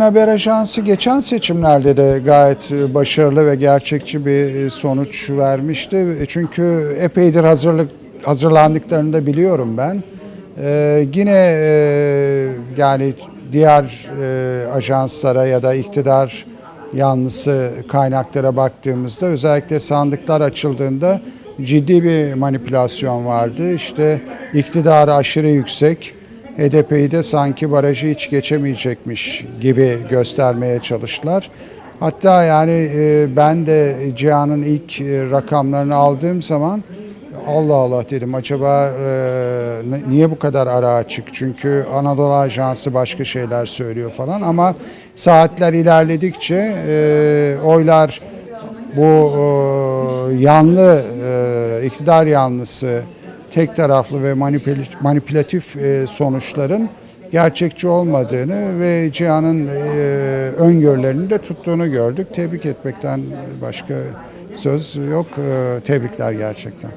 Haber Ajansı geçen seçimlerde de gayet e, başarılı ve gerçekçi bir e, sonuç vermişti. E, Çünkü epeydir hazırlık hazırlandıklarını da biliyorum ben. Ee, yine e, yani diğer e, ajanslara ya da iktidar yanlısı kaynaklara baktığımızda özellikle sandıklar açıldığında ciddi bir manipülasyon vardı. İşte iktidarı aşırı yüksek, HDP'yi de sanki barajı hiç geçemeyecekmiş gibi göstermeye çalıştılar. Hatta yani e, ben de Cihan'ın ilk e, rakamlarını aldığım zaman Allah Allah dedim acaba e, niye bu kadar ara açık? Çünkü Anadolu Ajansı başka şeyler söylüyor falan ama saatler ilerledikçe oylar bu yanlı iktidar yanlısı tek taraflı ve manipülatif, e, sonuçların gerçekçi olmadığını ve Cihan'ın e, öngörülerini de tuttuğunu gördük. Tebrik etmekten başka söz yok. E, tebrikler gerçekten.